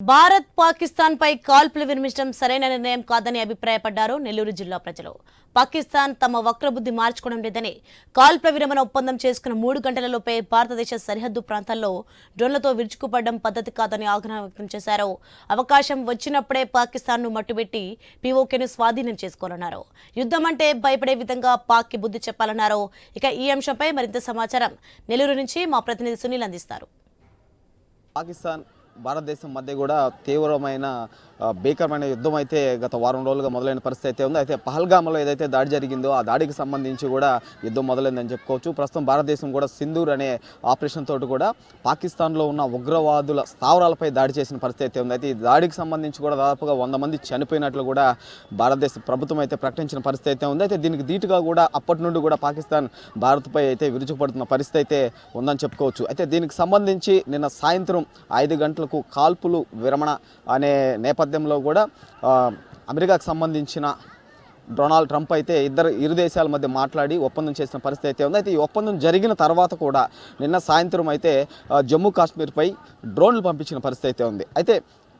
భారత్ పాకిస్తాన్ పై కాల్పులు విరమించడం సరైన నిర్ణయం కాదని అభిప్రాయపడ్డారు నెల్లూరు జిల్లా ప్రజలు. పాకిస్తాన్ తమ వక్రబుద్ధి మార్చుకోవడం లేదని కాల్పుల విరమణ ఒప్పందం చేసుకున్న మూడు గంటలలోపే భారతదేశ సరిహద్దు ప్రాంతాల్లో డ్రోన్లతో విరుచుకుపడడం పద్ధతి కాదని ఆగ్రహం వ్యక్తం చేశారు. అవకాశం వచ్చినప్పుడే పాకిస్తాన్ను మట్టుబెట్టి పీఓకేను స్వాధీనం చేసుకోనున్నారు. యుద్ధం అంటే భయపడే విధంగా పాక్కి బుద్ధి చెప్పాలన్నారు. ఇక ఈ అంశంపై మరింత సమాచారం నెల్లూరు నుంచి మా ప్రతినిధి సునీల్ అందిస్తారు. పాకిస్తాన్ భారతదేశం మధ్య కూడా తీవ్రమైన భీకరమైన యుద్ధం అయితే గత వారం రోజులుగా మొదలైన పరిస్థితి అయితే ఉంది. అయితే పహల్గామలో ఏదైతే దాడి జరిగిందో ఆ దాడికి సంబంధించి కూడా యుద్ధం మొదలైందని చెప్పుకోవచ్చు. ప్రస్తుతం భారతదేశం కూడా సింధూర్ అనే ఆపరేషన్ తోటి కూడా పాకిస్తాన్లో ఉన్న ఉగ్రవాదుల స్థావరాలపై దాడి చేసిన పరిస్థితి అయితే ఉంది. అయితే ఈ దాడికి సంబంధించి కూడా దాదాపుగా వంద మంది చనిపోయినట్లు కూడా భారతదేశ ప్రభుత్వం అయితే ప్రకటించిన పరిస్థితి అయితే ఉంది. అయితే దీనికి ధీటుగా కూడా అప్పటి నుండి కూడా పాకిస్తాన్ భారత్పై అయితే విరుచుకుపడుతున్న పరిస్థితి అయితే ఉందని చెప్పుకోవచ్చు. అయితే దీనికి సంబంధించి నిన్న సాయంత్రం ఐదు గంటలకు కాల్పులు విరమణ అనే నేపథ్యంలో కూడా అమెరికాకు సంబంధించిన డొనాల్డ్ ట్రంప్ అయితే ఇద్దరు ఇరు దేశాల మధ్య మాట్లాడి ఒప్పందం చేసిన పరిస్థితి అయితే ఉంది. అయితే ఈ ఒప్పందం జరిగిన తర్వాత కూడా నిన్న సాయంత్రం అయితే జమ్మూ కాశ్మీర్పై డ్రోన్లు పంపించిన పరిస్థితి అయితే ఉంది. అయితే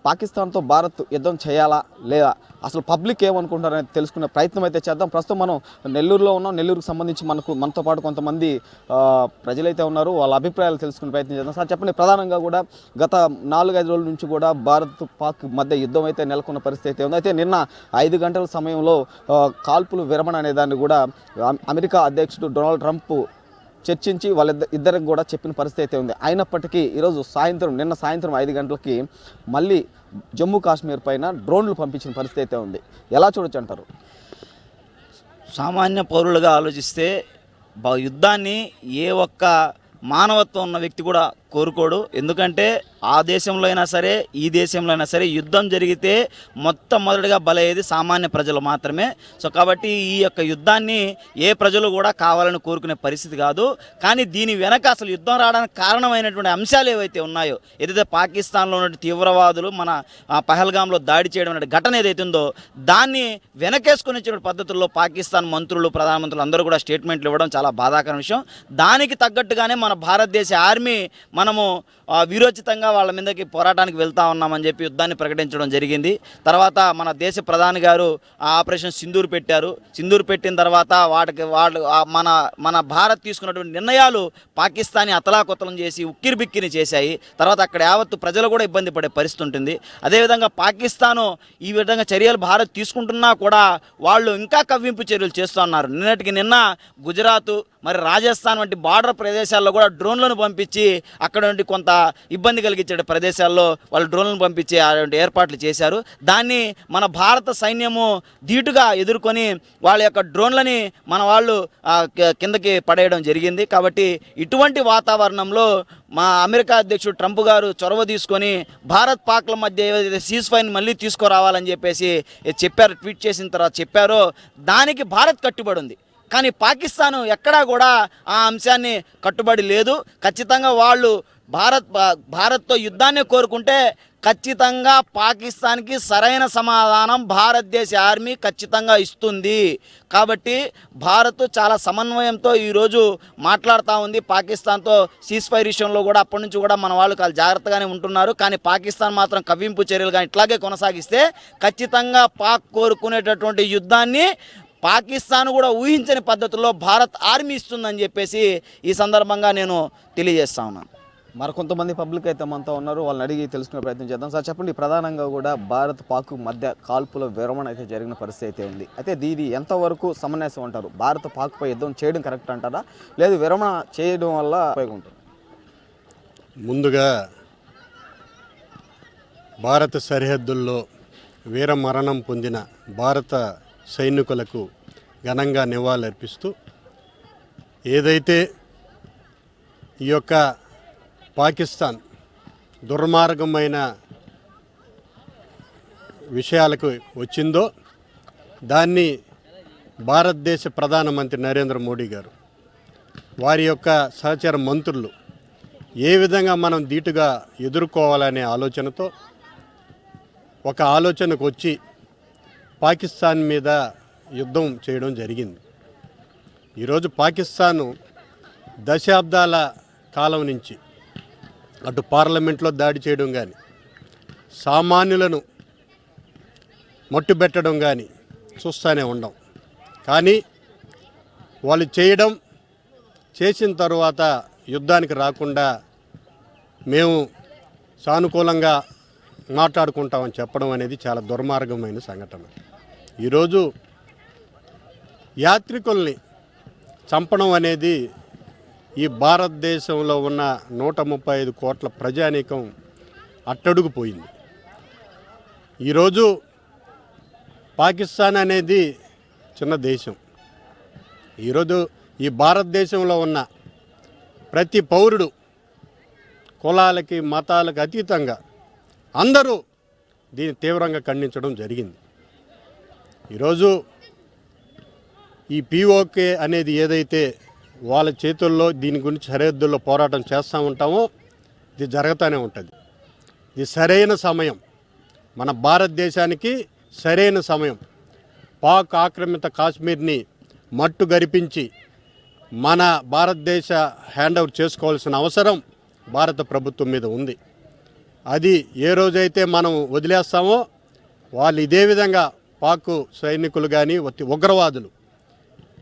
పాకిస్తాన్తో భారత్ యుద్ధం చేయాలా లేదా? అసలు పబ్లిక్ ఏమనుకుంటారని తెలుసుకునే ప్రయత్నం అయితే చేద్దాం. ప్రస్తుతం మనం నెల్లూరులో ఉన్నాం. నెల్లూరుకు సంబంధించి మనకు మనతో పాటు కొంతమంది ప్రజలైతే ఉన్నారు. వాళ్ళ అభిప్రాయాలు తెలుసుకునే ప్రయత్నం చేద్దాం. సార్ చెప్పండి. ప్రధానంగా కూడా గత నాలుగైదు రోజుల నుంచి కూడా భారత్ పాక్ మధ్య యుద్ధం అయితే నెలకొన్న పరిస్థితి అయితే ఉంది. అయితే నిన్న ఐదు గంటల సమయంలో కాల్పులు విరమణ అనే దాన్ని కూడా అమెరికా అధ్యక్షుడు డొనాల్డ్ ట్రంప్ చర్చించి వాళ్ళిద్దరు ఇద్దరికి కూడా చెప్పిన పరిస్థితి అయితే ఉంది. అయినప్పటికీ ఈరోజు సాయంత్రం నిన్న సాయంత్రం ఐదు గంటలకి మళ్ళీ జమ్మూ కాశ్మీర్ పైన డ్రోన్లు పంపించిన పరిస్థితి అయితే ఉంది. ఎలా చూడొచ్చు అంటారు? సామాన్య పౌరులుగా ఆలోచిస్తే యుద్ధాన్ని ఏ ఒక్క మానవత్వం ఉన్న వ్యక్తి కూడా కోరుకోడు. ఎందుకంటే ఆ దేశంలో అయినా సరే ఈ దేశంలో అయినా సరే యుద్ధం జరిగితే మొత్తం మొదటిగా బలయ్యేది సామాన్య ప్రజలు మాత్రమే. సో కాబట్టి ఈ యొక్క యుద్ధాన్ని ఏ ప్రజలు కూడా కావాలని కోరుకునే పరిస్థితి కాదు. కానీ దీని వెనక అసలు యుద్ధం రావడానికి కారణమైనటువంటి అంశాలు ఏవైతే ఉన్నాయో ఏదైతే పాకిస్తాన్లో ఉన్న తీవ్రవాదులు మన పహల్గాంలో దాడి చేయడం అనే ఘటన ఏదైతే ఉందో దాన్ని వెనకేసుకుని పద్ధతుల్లో పాకిస్తాన్ మంత్రులు ప్రధానమంత్రులు అందరూ కూడా స్టేట్మెంట్లు ఇవ్వడం చాలా బాధాకర విషయం. దానికి తగ్గట్టుగానే మన భారతదేశ ఆర్మీ మనము విరోచితంగా వీరోచితంగా వాళ్ళ మీదకి పోరాటానికి వెళ్తా ఉన్నామని చెప్పి యుద్ధాన్ని ప్రకటించడం జరిగింది. తర్వాత మన దేశ ప్రధాని గారు ఆ ఆపరేషన్ సింధూరు పెట్టారు. సింధూరు పెట్టిన తర్వాత వాటికి వాళ్ళు మన మన భారత్ తీసుకున్నటువంటి నిర్ణయాలు పాకిస్తాన్ని అతలాకుతలం చేసి ఉక్కిరిబిక్కిరి చేశాయి. తర్వాత అక్కడ యావత్తు ప్రజలు కూడా ఇబ్బంది పడే పరిస్థితి ఉంటుంది. అదేవిధంగా పాకిస్తాను ఈ విధంగా చర్యలు భారత్ తీసుకుంటున్నా కూడా వాళ్ళు ఇంకా కవ్వింపు చర్యలు చేస్తున్నారు నిన్నటికి నిన్న గుజరాత్ మరి రాజస్థాన్ వంటి బార్డర్ ప్రదేశాల్లో కూడా డ్రోన్లను పంపించి అక్కడ నుండి కొంత ఇబ్బంది కలిగించే ప్రదేశాల్లో వాళ్ళు డ్రోన్లను పంపించే అటువంటి ఏర్పాట్లు చేశారు. దాన్ని మన భారత సైన్యము ధీటుగా ఎదుర్కొని వాళ్ళ యొక్క డ్రోన్లని మన వాళ్ళు కిందకి పడేయడం జరిగింది. కాబట్టి ఇటువంటి వాతావరణంలో మా అమెరికా అధ్యక్షుడు ట్రంప్ గారు చొరవ తీసుకొని భారత్ పాక్ల మధ్య ఏదైతే సీజ్ ఫైన్ మళ్ళీ తీసుకురావాలని చెప్పేసి చెప్పారు ట్వీట్ చేసిన తర్వాత చెప్పారో దానికి భారత్ కట్టుబడి ఉంది. కానీ పాకిస్తాన్ ఎక్కడా కూడా ఆ అంశాన్ని కట్టుబడి లేదు. ఖచ్చితంగా వాళ్ళు భారత్ భారత్తో యుద్ధాన్ని కోరుకుంటే ఖచ్చితంగా పాకిస్తాన్కి సరైన సమాధానం భారతదేశ ఆర్మీ ఖచ్చితంగా ఇస్తుంది. కాబట్టి భారత్ చాలా సమన్వయంతో ఈరోజు మాట్లాడుతూ ఉంది. పాకిస్తాన్తో సీజ్ ఫైర్ విషయంలో కూడా అప్పటి నుంచి కూడా మన వాళ్ళు చాలా జాగ్రత్తగానే ఉంటున్నారు. కానీ పాకిస్తాన్ మాత్రం కవ్వింపు చర్యలు కానీ ఇట్లాగే కొనసాగిస్తే ఖచ్చితంగా పాక్ కోరుకునేటటువంటి యుద్ధాన్ని పాకిస్తాన్ కూడా ఊహించని పద్ధతిలో భారత్ ఆర్మీ ఇస్తుందని చెప్పేసి ఈ సందర్భంగా నేను తెలియజేస్తా ఉన్నాను మరికొంతమంది పబ్లిక్ అయితే మనతో ఉన్నారు. వాళ్ళని అడిగి తెలుసుకునే ప్రయత్నం చేద్దాం. సార్ చెప్పండి ప్రధానంగా కూడా భారత్ పాక్ మధ్య కాల్పుల విరమణ అయితే జరిగిన పరిస్థితి అయితే ఉంది. అయితే దీది ఎంతవరకు సమన్యాసం అంటారు? భారత్ పాక్పై యుద్ధం చేయడం కరెక్ట్ అంటారా? లేదు విరమణ చేయడం వల్ల ఉపయోగం ఉంటుంది? ముందుగా భారత సరిహద్దుల్లో వీర మరణం పొందిన భారత సైనికులకు ఘనంగా నివాళులర్పిస్తూ ఏదైతే ఈ యొక్క పాకిస్తాన్ దుర్మార్గమైన విషయాలకు వచ్చిందో దాన్ని భారతదేశ ప్రధానమంత్రి నరేంద్ర మోడీ గారు వారి యొక్క సహచర మంత్రులు ఏ విధంగా మనం ధీటుగా ఎదుర్కోవాలనే ఆలోచనతో ఒక ఆలోచనకు వచ్చి పాకిస్తాన్ మీద యుద్ధం చేయడం జరిగింది. ఈరోజు పాకిస్తాను దశాబ్దాల కాలం నుంచి అటు పార్లమెంట్లో దాడి చేయడం కానీ సామాన్యులను మట్టుబెట్టడం కానీ చూస్తూనే ఉండం. కానీ వాళ్ళు చేయడం చేసిన తర్వాత యుద్ధానికి రాకుండా మేము సానుకూలంగా మాట్లాడుకుంటామని చెప్పడం అనేది చాలా దుర్మార్గమైన సంఘటన. ఈరోజు యాత్రికుల్ని చంపడం అనేది ఈ భారతదేశంలో ఉన్న నూట ముప్పై ఐదు కోట్ల ప్రజానీకం అట్టడుగుపోయింది. ఈరోజు పాకిస్తాన్ అనేది చిన్న దేశం. ఈరోజు ఈ భారతదేశంలో ఉన్న ప్రతి పౌరుడు కులాలకి మతాలకు అతీతంగా అందరూ దీన్ని తీవ్రంగా ఖండించడం జరిగింది. ఈరోజు ఈ పీఓకే అనేది ఏదైతే వాళ్ళ చేతుల్లో దీని గురించి సరిహద్దుల్లో పోరాటం చేస్తూ ఉంటామో ఇది జరుగుతూనే ఉంటుంది. ఇది సరైన సమయం. మన భారతదేశానికి సరైన సమయం. పాక్ ఆక్రమిత కాశ్మీర్ని మట్టు గరిపించి మన భారతదేశ హ్యాండ్ ఓవర్ చేసుకోవాల్సిన అవసరం భారత ప్రభుత్వం మీద ఉంది. అది ఏ రోజైతే మనం వదిలేస్తామో వాళ్ళు ఇదే విధంగా పాక్ సైనికులు కానీ ఉగ్రవాదులు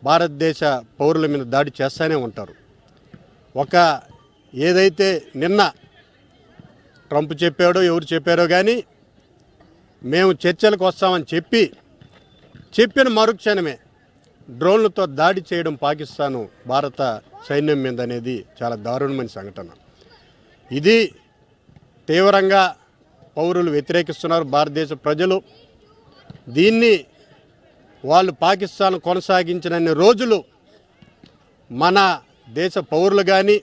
భారతదేశ పౌరుల మీద దాడి చేస్తూనే ఉంటారు. ఒక ఏదైతే నిన్న ట్రంప్ చెప్పాడో ఎవరు చెప్పారో కానీ మేము చర్చలకు వస్తామని చెప్పి చెప్పిన మరుక్షణమే డ్రోన్లతో దాడి చేయడం పాకిస్తాను భారత సైన్యం మీద అనేది చాలా దారుణమైన సంఘటన. ఇది తీవ్రంగా పౌరులు వ్యతిరేకిస్తున్నారు భారతదేశ ప్రజలు. దీన్ని వాళ్ళు పాకిస్తాన్ కొనసాగించినన్ని రోజులు మన దేశ పౌరులు కానీ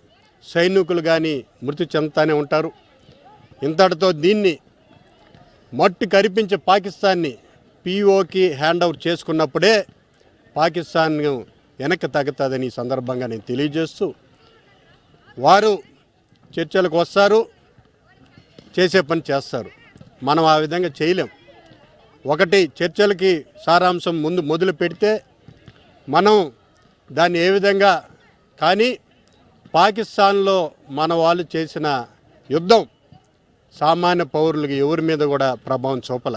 సైనికులు కానీ మృతి చెందుతూనే ఉంటారు. ఇంతటితో దీన్ని మట్టి కరిపించే పాకిస్తాన్ని పీఓకి హ్యాండ్ ఓవర్ చేసుకున్నప్పుడే పాకిస్తాన్ వెనక్కి తగ్గుతుందని ఈ సందర్భంగా నేను తెలియజేస్తూ వారు చర్చలకు వస్తారు చేసే పని చేస్తారు. మనం ఆ విధంగా చేయలేం. ఒకటి చర్చలకి సారాంశం ముందు మొదలు పెడితే మనం దాన్ని ఏ విధంగా కానీ పాకిస్తాన్లో మన వాళ్ళు చేసిన యుద్ధం సామాన్య పౌరులకి ఎవరి మీద కూడా ప్రభావం చూపల.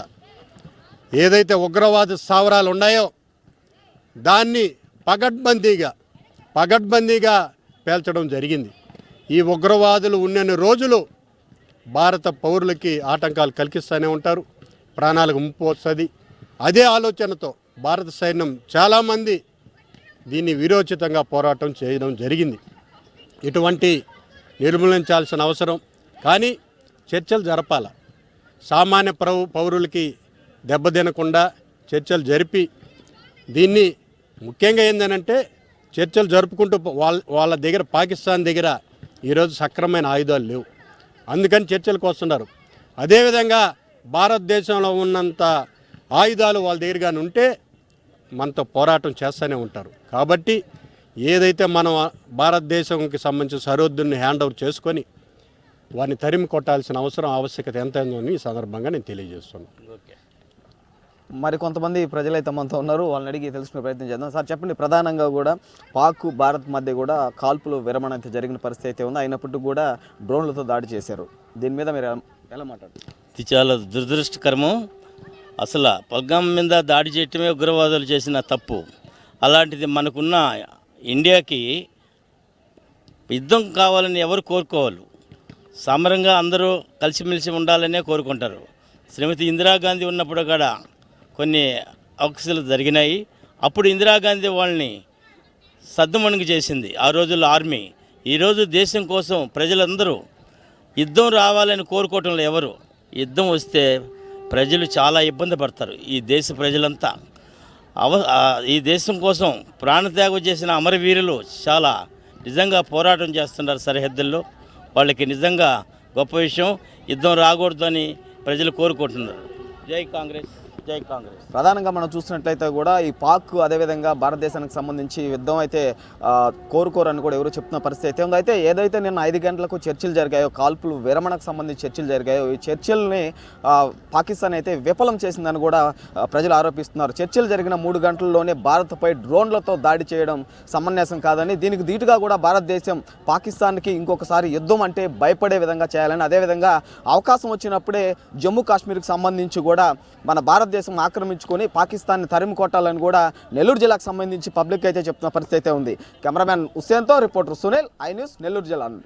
ఏదైతే ఉగ్రవాద స్థావరాలు ఉన్నాయో దాన్ని పగడ్బందీగా పగడ్బందీగా పేల్చడం జరిగింది. ఈ ఉగ్రవాదులు ఉన్నన్ని రోజులు భారత పౌరులకి ఆటంకాలు కలిగిస్తూనే ఉంటారు. ప్రాణాలకు ముప్పు వస్తుంది. అదే ఆలోచనతో భారత సైన్యం చాలామంది దీన్ని విరోచితంగా పోరాటం చేయడం జరిగింది. ఇటువంటి నిర్మూలించాల్సిన అవసరం. కానీ చర్చలు జరపాల. సామాన్య పౌ పౌరులకి దెబ్బతినకుండా చర్చలు జరిపి దీన్ని ముఖ్యంగా ఏంటంటే చర్చలు జరుపుకుంటూ వాళ్ళ వాళ్ళ దగ్గర పాకిస్తాన్ దగ్గర ఈరోజు సక్రమైన ఆయుధాలు లేవు. అందుకని చర్చలకు వస్తున్నారు. అదేవిధంగా భారతదేశంలో ఉన్నంత ఆయుధాలు వాళ్ళ దగ్గరగానే ఉంటే మనతో పోరాటం చేస్తూనే ఉంటారు. కాబట్టి ఏదైతే మనం భారతదేశంకి సంబంధించిన సరిహద్దుని హ్యాండ్ ఓవర్ చేసుకొని వారిని తరిమి కొట్టాల్సిన అవసరం ఆవశ్యకత ఎంత ఉందని ఈ సందర్భంగా నేను తెలియజేస్తున్నాను. మరి కొంతమంది ప్రజలైతే మనతో ఉన్నారు వాళ్ళని అడిగి తెలుసుకునే ప్రయత్నం చేద్దాం. సార్ చెప్పండి ప్రధానంగా కూడా పాక్ భారత్ మధ్య కూడా కాల్పులు విరమణ అయితే జరిగిన పరిస్థితి అయితే ఉంది. అయినప్పటికీ కూడా డ్రోన్లతో దాడి చేశారు. దీని మీద మీరు ఎలా- ఇది చాలా దురదృష్టకరము. అసలు పగ్గం మీద దాడి చేయటమే ఉగ్రవాదులు చేసిన తప్పు. అలాంటిది మనకున్న ఇండియాకి యుద్ధం కావాలని ఎవరు కోరుకోవాలి? సమరంగా అందరూ కలిసిమెలిసి ఉండాలనే కోరుకుంటారు. శ్రీమతి ఇందిరాగాంధీ ఉన్నప్పుడు కూడా కొన్ని అవకాశాలు జరిగినాయి. అప్పుడు ఇందిరాగాంధీ వాళ్ళని సద్దుమణుగు చేసింది. ఆ రోజుల్లో ఆర్మీ. ఈరోజు దేశం కోసం ప్రజలందరూ యుద్ధం రావాలని కోరుకోవటంలో ఎవరు? యుద్ధం వస్తే ప్రజలు చాలా ఇబ్బంది పడతారు. ఈ దేశ ప్రజలంతా. అవ ఈ దేశం కోసం ప్రాణత్యాగం చేసిన అమరవీరులు చాలా నిజంగా పోరాటం చేస్తున్నారు సరిహద్దుల్లో. వాళ్ళకి నిజంగా గొప్ప విషయం. యుద్ధం రాకూడదు అని ప్రజలు కోరుకుంటున్నారు. జై కాంగ్రెస్. జై కాంగ్రెస్. ప్రధానంగా మనం చూసినట్లయితే కూడా ఈ పాక్ అదేవిధంగా భారతదేశానికి సంబంధించి యుద్ధం అయితే కోరుకోరని కూడా ఎవరు చెప్తున్న పరిస్థితి అయితే ఉంది. అయితే ఏదైతే నిన్న ఐదు గంటలకు చర్చలు జరిగాయో కాల్పులు విరమణకు సంబంధించి చర్చలు జరిగాయో ఈ చర్చల్ని పాకిస్తాన్ అయితే విఫలం చేసిందని కూడా ప్రజలు ఆరోపిస్తున్నారు. చర్చలు జరిగిన మూడు గంటల్లోనే భారత్పై డ్రోన్లతో దాడి చేయడం సమన్యాసం కాదని దీనికి ధీటుగా కూడా భారతదేశం పాకిస్తాన్కి ఇంకొకసారి యుద్ధం అంటే భయపడే విధంగా చేయాలని అదేవిధంగా అవకాశం వచ్చినప్పుడే జమ్మూ కాశ్మీర్కి సంబంధించి కూడా మన భారతదేశం ఆక్రమించుకొని పాకిస్తాన్ని తరిమి కొట్టాలని కూడా నెల్లూరు జిల్లాకు సంబంధించి పబ్లిక్ అయితే చెప్తున్న పరిస్థితి అయితే ఉంది. Cameraman హుస్సేన్తో reporter Sunil I news Nellore జిల్లా నుండి.